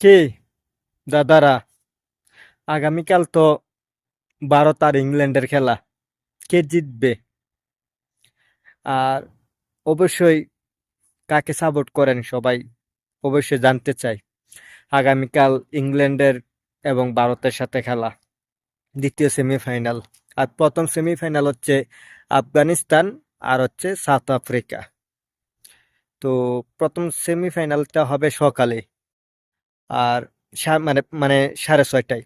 কি? দাদারা, আগামীকাল তো ভারত আর ইংল্যান্ডের খেলা। কে জিতবে? আর অবশ্যই কাকে সাপোর্ট করেন সবাই অবশ্যই জানতে চাই। আগামীকাল ইংল্যান্ডের এবং ভারতের সাথে খেলা, দ্বিতীয় সেমিফাইনাল আর প্রথম সেমিফাইনাল হচ্ছে আফগানিস্তান আর হচ্ছে সাউথ আফ্রিকা। তো প্রথম সেমিফাইনালটা হবে সকালে। আর মানে মানে সাড়ে ছয়টায়।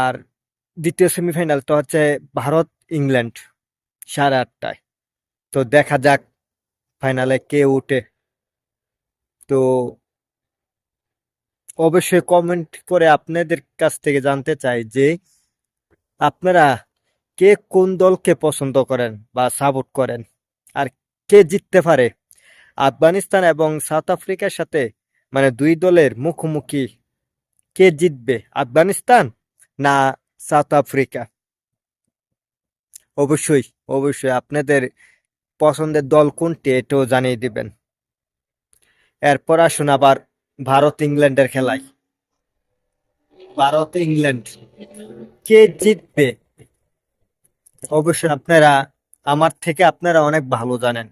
আর দ্বিতীয় সেমিফাইনালটা হচ্ছে ভারত ইংল্যান্ড সাড়ে আটটায়। তো দেখা যাক ফাইনালে কে উঠে। তো অবশ্যই কমেন্ট করে আপনাদের কাছ থেকে জানতে চাই যে আপনারা কে কোন দলকে পছন্দ করেন বা সাপোর্ট করেন? আর কে জিততে পারে? আফগানিস্তান এবং সাউথ আফ্রিকার সাথে মানে দুই দলের মুখোমুখি কে জিতবে, আফগানিস্তান না সাউথ আফ্রিকা? অবশ্যই অবশ্যই আপনাদের পছন্দের দল কোনটি এটাও জানিয়ে দিবেন। এরপর আসুন আবার ভারত ইংল্যান্ডের খেলায়। ভারত ইংল্যান্ড কে জিতবে? অবশ্যই আপনারা, আমার থেকে আপনারা অনেক ভালো জানেন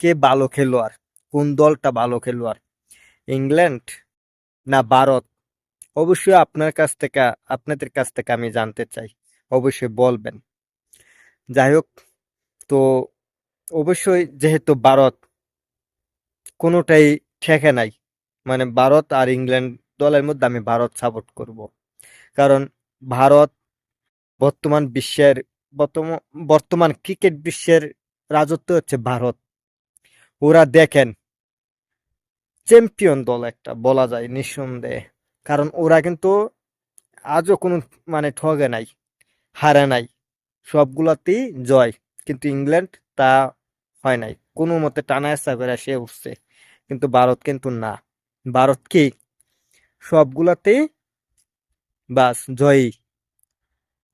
কে ভালো খেলোয়াড়, কোন দলটা ভালো খেলোয়াড়। ইংল্যান্ড না ভারত? অবশ্যই আপনার কাছ থেকে, আপনাদের কাছ থেকে আমি জানতে চাই। অবশ্যই বলবেন। যাই হোক, তো অবশ্যই যেহেতু ভারত, কোনোটাই ঠেকে নাই। মানে ভারত আর ইংল্যান্ড দলের মধ্যে আমি ভারত সাপোর্ট করব। কারণ ভারত বর্তমান বিশ্বের বর্তমান বর্তমান ক্রিকেট বিশ্বের রাজত্ব হচ্ছে ভারত। ওরা দেখেন চ্যাম্পিয়ন দল একটা বলা যায় নিঃসন্দেহে। কারণ ওরা কিন্তু আজও কোনো মানে ঠগে নাই, হারে নাই, সবগুলাতেই জয়। কিন্তু ইংল্যান্ড তা হয় নাই। কোনো মতে টানা হেঁচড়া করে সে উঠছে, কিন্তু ভারত কিন্তু না। ভারত কি সবগুলাতেই বাস জয়ী।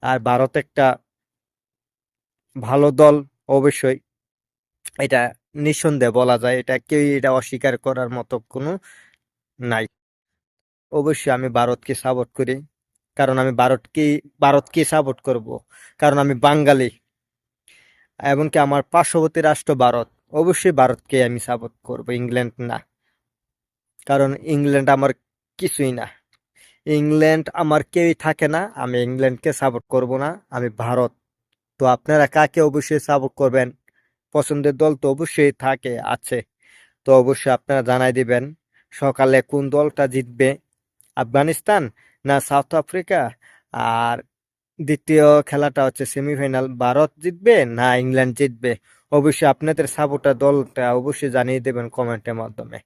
আর ভারত একটা ভালো দল অবশ্যই। এটা নিঃসন্দেহে বলা যায়, এটা কেউ এটা অস্বীকার করার মতো কোনো নাই। অবশ্যই আমি ভারতকে সাপোর্ট করি, কারণ আমি ভারতকে ভারতকে সাপোর্ট করব, কারণ আমি বাঙালি। এমনকি আমার পার্শ্ববর্তী রাষ্ট্র ভারত, অবশ্যই ভারতকে আমি সাপোর্ট করব, ইংল্যান্ড না। কারণ ইংল্যান্ড আমার কিছুই না। ইংল্যান্ড আমার কেউই থাকে না, আমি ইংল্যান্ডকে সাপোর্ট করব না, আমি ভারত। তো আপনারা কাকে অবশ্যই সাপোর্ট করবেন? পছন্দের দল তো অবশ্যই থাকে, আছে। তো অবশ্যই আপনারা জানাই দিবেন, সকালে কোন দলটা জিতবে? আফগানিস্তান না সাউথ আফ্রিকা? আর দ্বিতীয় খেলাটা হচ্ছে সেমিফাইনাল, ভারত জিতবে না ইংল্যান্ড জিতবে? অবশ্যই আপনাদের সাপোর্টার দলটা অবশ্যই জানিয়ে দেবেন কমেন্টের মাধ্যমে।